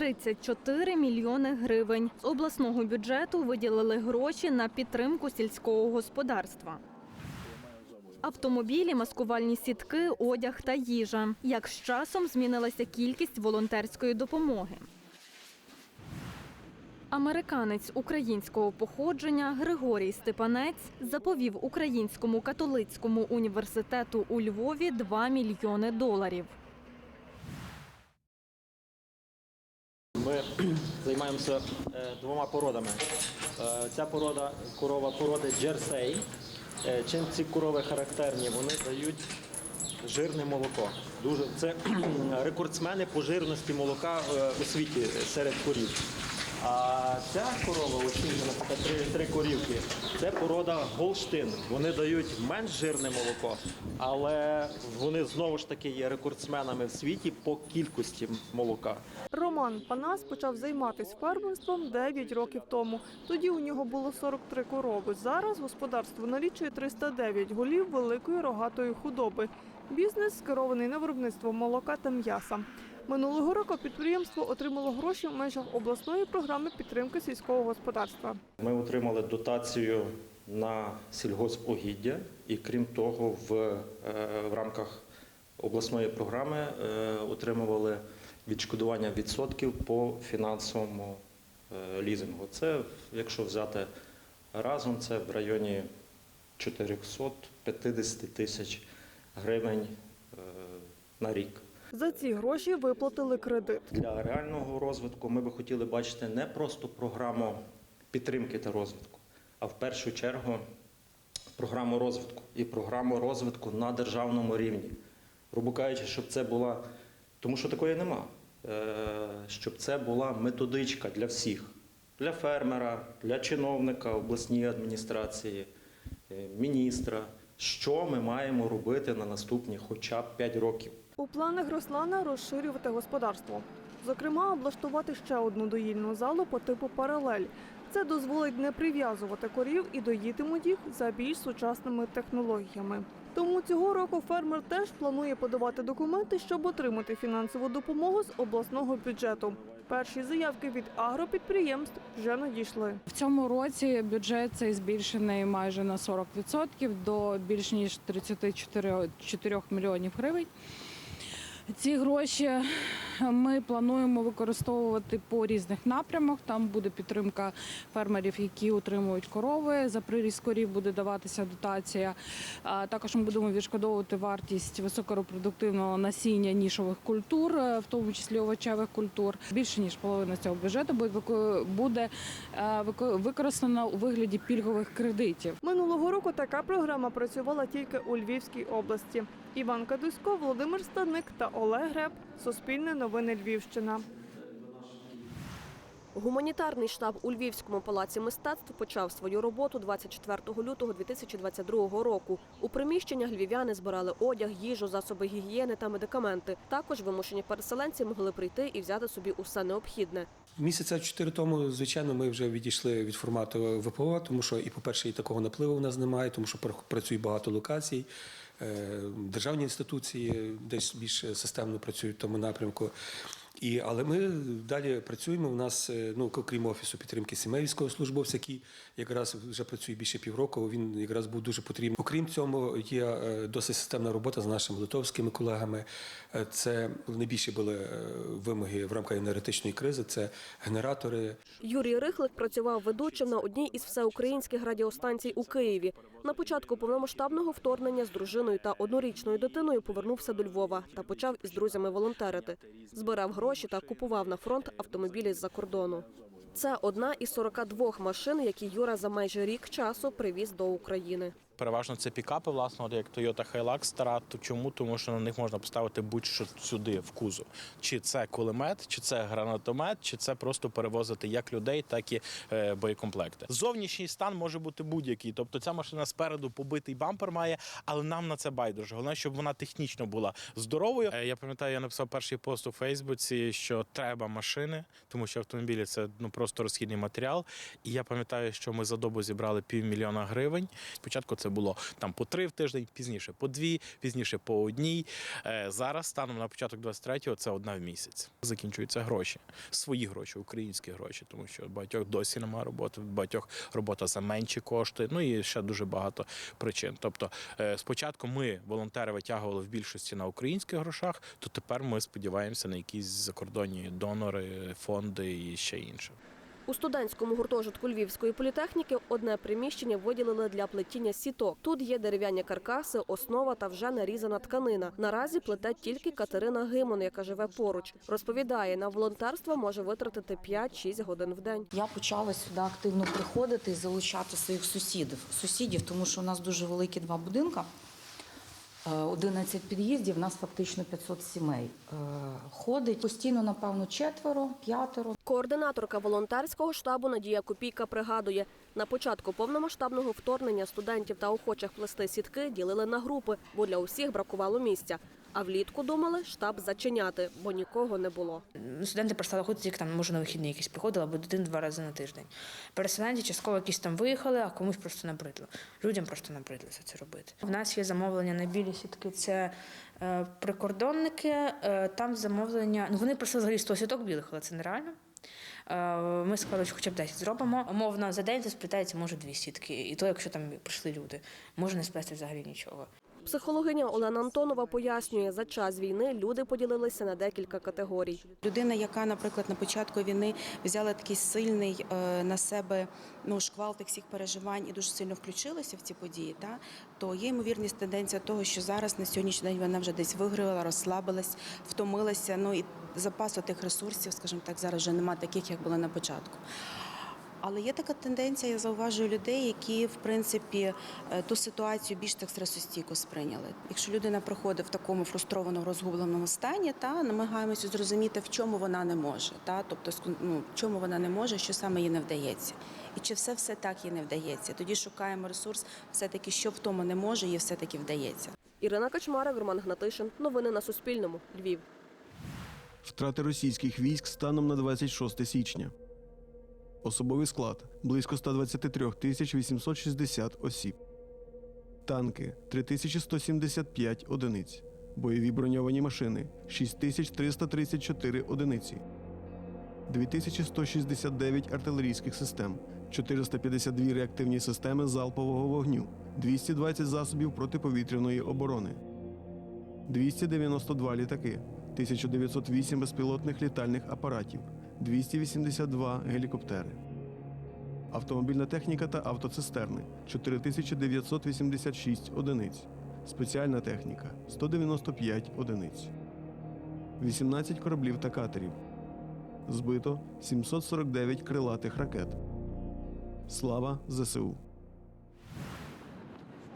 34 мільйони гривень. З обласного бюджету виділили гроші на підтримку сільського господарства. Автомобілі, маскувальні сітки, одяг та їжа. Як з часом змінилася кількість волонтерської допомоги. Американець українського походження Григорій Степанець заповів Українському католицькому університету у Львові 2 мільйони доларів. Займаємося е, двома породами. Е, Ця порода корова породи Джерсей. Е, Чим ці корови характерні? Вони дають жирне молоко. Дуже це рекордсмени по жирності молока у світі серед корів. А ця корова, оці вже, три, три корівки, це порода Голштин. Вони дають менш жирне молоко, але вони знову ж таки є рекордсменами в світі по кількості молока. Роман Панас почав займатися фермерством 9 років тому. Тоді у нього було 43 корови. Зараз господарство налічує 309 голів великої рогатої худоби. Бізнес скерований на виробництво молока та м'яса. Минулого року підприємство отримало гроші в межах обласної програми підтримки сільського господарства. Ми отримали дотацію на сільгоспугіддя і крім того, в, е, в рамках обласної програми е, отримували відшкодування відсотків по фінансовому е, лізингу. Це, якщо взяти разом, це в районі 450 тисяч гривень на рік. За ці гроші виплатили кредит. Для реального розвитку ми би хотіли бачити не просто програму підтримки та розвитку, а в першу чергу програму розвитку і програму розвитку на державному рівні. Грубо кажучи, щоб це була, тому що такої нема, Е, щоб це була методичка для всіх, для фермера, для чиновника обласній адміністрації, е, міністра, що ми маємо робити на наступні хоча б 5 років. У планах Руслана розширювати господарство. Зокрема, облаштувати ще одну доїльну залу по типу паралель. Це дозволить не прив'язувати корів і доїтимуть їх за більш сучасними технологіями. Тому цього року фермер теж планує подавати документи, щоб отримати фінансову допомогу з обласного бюджету. Перші заявки від агропідприємств вже надійшли. В цьому році бюджет цей збільшений майже на 40% до більш ніж 34 4 мільйонів гривень. Ці гроші ми плануємо використовувати по різних напрямах. Там буде підтримка фермерів, які утримують корови. За приріст корів буде даватися дотація. Також ми будемо відшкодовувати вартість високорепродуктивного насіння нішових культур, е, в тому числі овочевих культур. Більше ніж половина цього бюджету буде вико- буде е, використана у вигляді пільгових кредитів. Минулого року така програма працювала тільки у Львівській області. Іван Кадусько, Володимир Станик та Олег Греб. Суспільне новини Львівщина. Гуманітарний штаб у Львівському палаці мистецтв почав свою роботу 24 лютого 2022 року. У приміщеннях львів'яни збирали одяг, їжу, засоби гігієни та медикаменти. Також вимушені переселенці могли прийти і взяти собі усе необхідне. Місяця чотири тому, звичайно, ми вже відійшли від формату ВПО, тому що і, по-перше, і такого напливу в нас немає, тому що пр- працює багато локацій. Е, Державні інституції десь більш системно працюють в тому напрямку. І, але ми далі працюємо. У нас, е, ну крім офісу підтримки сімей військовослужбовців, який якраз вже працює більше півроку. Він якраз був дуже потрібний. Окрім цього, є е, досить системна робота з нашими литовськими колегами. Е, Це найбільші були вимоги в рамках енергетичної кризи. Це генератори, Юрій Рихлик працював ведучим на одній із всеукраїнських радіостанцій у Києві. На початку повномасштабного вторгнення з дружиною та однорічною дитиною повернувся до Львова та почав із друзями волонтерити. Збирав гроші та купував на фронт автомобілі з-за кордону. Це одна із 42 машин, які Юра за майже рік часу привіз до України. Переважно це пікапи, власне, от як Toyota Hilux стара. То чому? Тому що на них можна поставити будь-що сюди, в кузов. Чи це кулемет, чи це гранатомет, чи це просто перевозити як людей, так і е, боєкомплекти. Зовнішній стан може бути будь-який. Тобто ця машина спереду побитий бампер має, але нам на це байдуже. Головне, щоб вона технічно була здоровою. Е, Я пам'ятаю, я написав перший пост у Фейсбуці, що треба машини, тому що автомобілі це ну просто розхідний матеріал. І я пам'ятаю, що ми за добу зібрали півмільйона гривень. Спочатку це було там по три в тиждень, пізніше по дві, пізніше по одній. Е, Зараз станом на початок 23-го це одна в місяць. Закінчуються гроші, свої гроші, українські гроші, тому що багатьох досі немає роботи, багатьох робота за менші кошти. Ну і ще дуже багато причин. Тобто, е, спочатку ми волонтери витягували в більшості на українських грошах, то тепер ми сподіваємося на якісь закордонні донори, фонди і ще інше. У студентському гуртожитку Львівської політехніки одне приміщення виділили для плетіння сіток. Тут є дерев'яні каркаси, основа та вже нарізана тканина. Наразі плете тільки Катерина Гимон, яка живе поруч. Розповідає, на волонтерство може витратити 5-6 годин в день. Я почала сюди активно приходити і залучати своїх сусідів, сусідів, тому що у нас дуже великі два будинки. Е, 11 під'їздів, у нас фактично 500 сімей. Е, Ходить постійно, напевно, четверо, п'ятеро. Координаторка волонтерського штабу Надія Копійка пригадує, на початку повномасштабного вторгнення студентів та охочих плести сітки ділили на групи, бо для усіх бракувало місця. А влітку думали штаб зачиняти, бо нікого не було. Ну, студенти перестали ходити, як там, може, на вихідні якісь приходили, або один-два рази на тиждень. Переселенці частково якісь там виїхали, а комусь просто набридло. Людям просто набридло це робити. У нас є замовлення на білі сітки, це е, прикордонники, е, там замовлення. Ну, вони просили взагалі 100 сіток білих, але це нереально. Е, Ми сказали, що хоча б 10 зробимо. Умовно, за день це сплітається, може, дві сітки. І то, якщо там прийшли люди, може не сплести взагалі нічого. Психологиня Олена Антонова пояснює, за час війни люди поділилися на декілька категорій. Людина, яка, наприклад, на початку війни взяла такий сильний е, на себе ну, шквал тих всіх переживань і дуже сильно включилася в ці події, та, то є ймовірність тенденція того, що зараз на сьогоднішній день вона вже десь виграла, розслабилась, втомилася. Ну і запасу тих ресурсів, скажімо так, зараз вже немає таких, як було на початку. Але є така тенденція, я зауважую людей, які в принципі е, ту ситуацію більш так стресостійко сприйняли. Якщо людина приходить в такому фрустрованому, розгубленому стані, та намагаємося зрозуміти, в чому вона не може, та тобто ну, в чому вона не може, що саме їй не вдається, і чи все все так їй не вдається. Тоді шукаємо ресурс, все таки, що в тому не може, їй все таки вдається. Ірина Качмарик, Роман Гнатишин. Новини на Суспільному. Львів. Втрати російських військ станом на 26 січня. Особовий склад близько 123 тисяч 860 осіб. Танки 3175 одиниць. Бойові броньовані машини 6334 одиниці. 2169 артилерійських систем, 452 реактивні системи залпового вогню, 220 засобів протиповітряної оборони. 292 літаки, 1908 безпілотних літальних апаратів, 282 гелікоптери. Автомобільна техніка та автоцистерни 4986 одиниць. Спеціальна техніка 195 одиниць. 18 кораблів та катерів. Збито 749 крилатих ракет. Слава ЗСУ!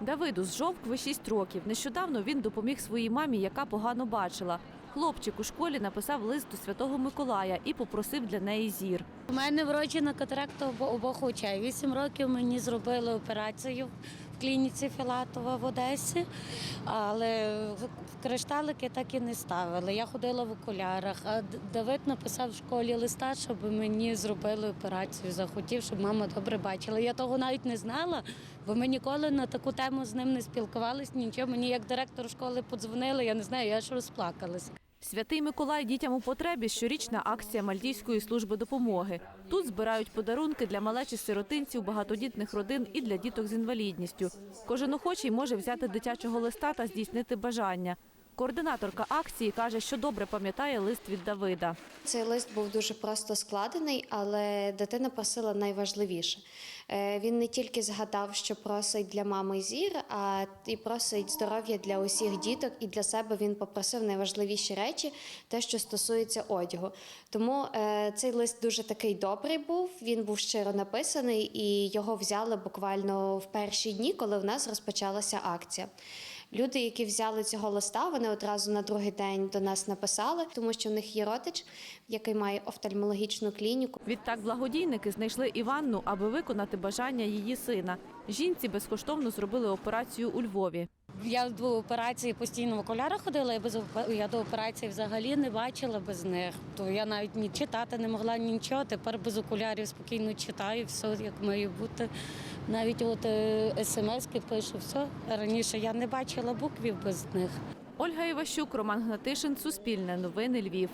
Давиду з жовкви 6 років. Нещодавно він допоміг своїй мамі, яка погано бачила. Хлопчик у школі написав лист до Святого Миколая і попросив для неї зір. У мене вроджена катаракта обох очей. Вісім років мені зробили операцію в клініці Філатова в Одесі, але кришталики так і не ставили. Я ходила в окулярах. А Давид написав в школі листа, щоб мені зробили операцію. Захотів, щоб мама добре бачила. Я того навіть не знала, бо ми ніколи на таку тему з ним не спілкувалися. Нічого мені як директор школи подзвонили. Я не знаю, я ж розплакалася. Святий Миколай дітям у потребі щорічна акція Мальдійської служби допомоги. Тут збирають подарунки для малечі сиротинців, багатодітних родин і для діток з інвалідністю. Кожен охочий може взяти дитячого листа та здійснити бажання. Координаторка акції каже, що добре пам'ятає лист від Давида. Цей лист був дуже просто складений, але дитина просила найважливіше. Е, Він не тільки згадав, що просить для мами зір, а і просить здоров'я для усіх діток, і для себе він попросив найважливіші речі, те, що стосується одягу. Тому е, цей лист дуже такий добрий був. Він був щиро написаний, і його взяли буквально в перші дні, коли в нас розпочалася акція. Люди, які взяли цього листа, вони одразу на другий день до нас написали, тому що в них є родич, який має офтальмологічну клініку. Відтак благодійники знайшли Іванну, аби виконати бажання її сина. Жінці безкоштовно зробили операцію у Львові. Я до операції постійно в окулярах ходила, і без я до операції взагалі не бачила без них. То я навіть ні читати не могла нічого. Тепер без окулярів спокійно читаю, все як має бути. Навіть от е, смски пишу, все. Раніше я не бачила буквів без них. Ольга Іващук, Роман Гнатишин, Суспільне новини Львів.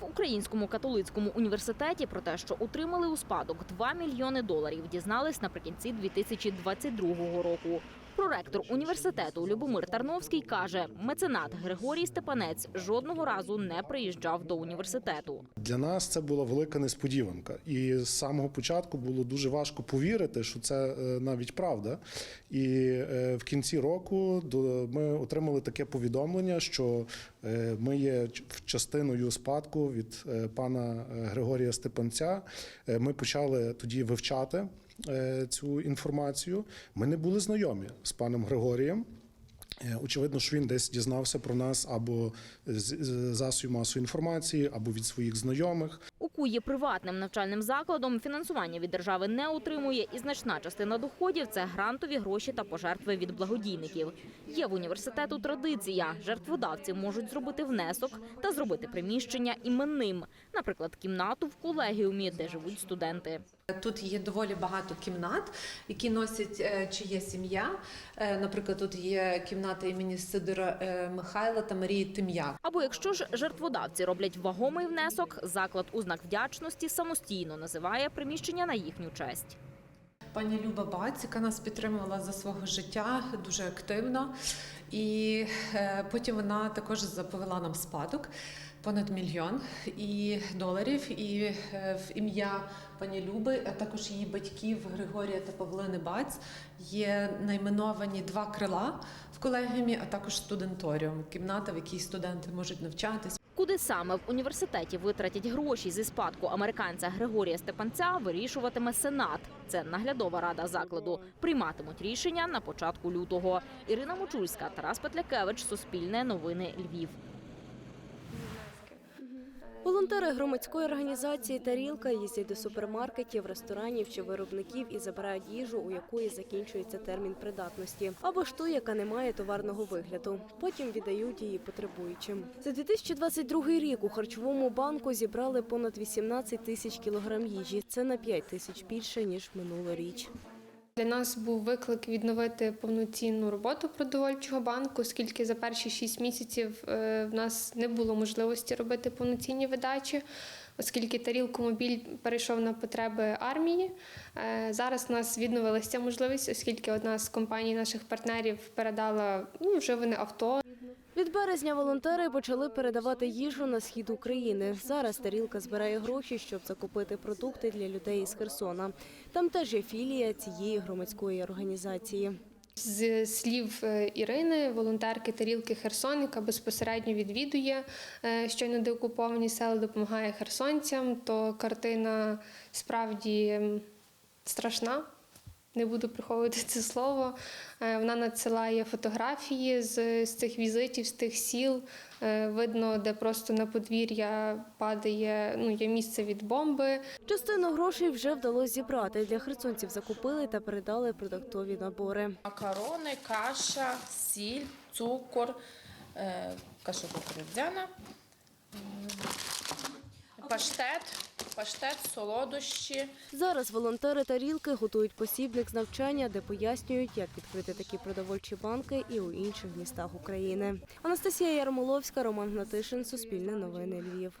В Українському католицькому університеті про те, що отримали у спадок 2 мільйони доларів, дізнались наприкінці 2022 року. Проректор університету Любомир Тарновський каже, меценат Григорій Степанець жодного разу не приїжджав до університету. Для нас це була велика несподіванка, і з самого початку було дуже важко повірити, що це е, навіть правда. І е, в кінці року ми отримали таке повідомлення, що е, ми є частиною спадку від пана Григорія Степанця. Ми почали тоді вивчати цю інформацію. Ми не були знайомі з паном Григорієм. Е, Очевидно, що він десь дізнався про нас або з засобів масової інформації, або від своїх знайомих. УКУ є приватним навчальним закладом, фінансування від держави не отримує, і значна частина доходів це грантові гроші та пожертви від благодійників. Є в університету традиція. Жертводавці можуть зробити внесок та зробити приміщення іменним, наприклад, кімнату в колегіумі, де живуть студенти. Тут є доволі багато кімнат, які носять е, чиє сім'я. Е, Наприклад, тут є кімната імені Сидора е, Михайла та Марії Тим'як. Або якщо ж жертводавці роблять вагомий внесок, заклад у знак вдячності самостійно називає приміщення на їхню честь. Пані Люба Баць, яка нас підтримувала за свого життя дуже активно. І потім вона також заповела нам спадок понад мільйон і доларів. І е, в ім'я пані Люби, а також її батьків Григорія та Павлини Баць є найменовані два крила в колегіумі, а також студенторіум, кімната, в якій студенти можуть навчатись. Куди саме в університеті витратять гроші зі спадку американця Григорія Степанця, вирішуватиме Сенат. Це наглядова рада закладу. Прийматимуть рішення на початку лютого. Ірина Мочульська, Тарас Петлякевич, Суспільне новини Львів. Волонтери громадської організації Тарілка їздять до супермаркетів, ресторанів чи виробників і забирають їжу, у якої закінчується термін придатності, або ж ту, яка не має товарного вигляду. Потім віддають її потребуючим. За 2022 рік у харчовому банку зібрали понад 18 тисяч кілограм їжі. Це на 5 тисяч більше ніж минулоріч. Для нас був виклик відновити повноцінну роботу продовольчого банку, оскільки за перші шість місяців е, в нас не було можливості робити повноцінні видачі, оскільки тарілку мобіль перейшов на потреби армії. Е, Зараз у нас відновилася можливість, оскільки одна з компаній наших партнерів передала ну, вживане авто. Від березня волонтери почали передавати їжу на схід України. Зараз тарілка збирає гроші, щоб закупити продукти для людей із Херсона. Там теж є філія цієї громадської організації. З слів е, Ірини, волонтерки тарілки Херсон, яка безпосередньо відвідує е, щойно деокуповані села, допомагає херсонцям, то картина справді страшна. Не буду приховувати це слово. Е, Вона надсилає фотографії з, з цих візитів, з тих сіл. Е, Видно, де просто на подвір'я падає, ну, є місце від бомби. Частину грошей вже вдалося зібрати. Для херсонців закупили та передали продуктові набори. Макарони, каша, сіль, цукор, е, каша кукурудзяна, паштет, паштет, солодощі. Зараз волонтери тарілки готують посібник з навчання, де пояснюють, як відкрити такі продовольчі банки і у інших містах України. Анастасія Ярмоловська, Роман Гнатишин, Суспільне новини Львів.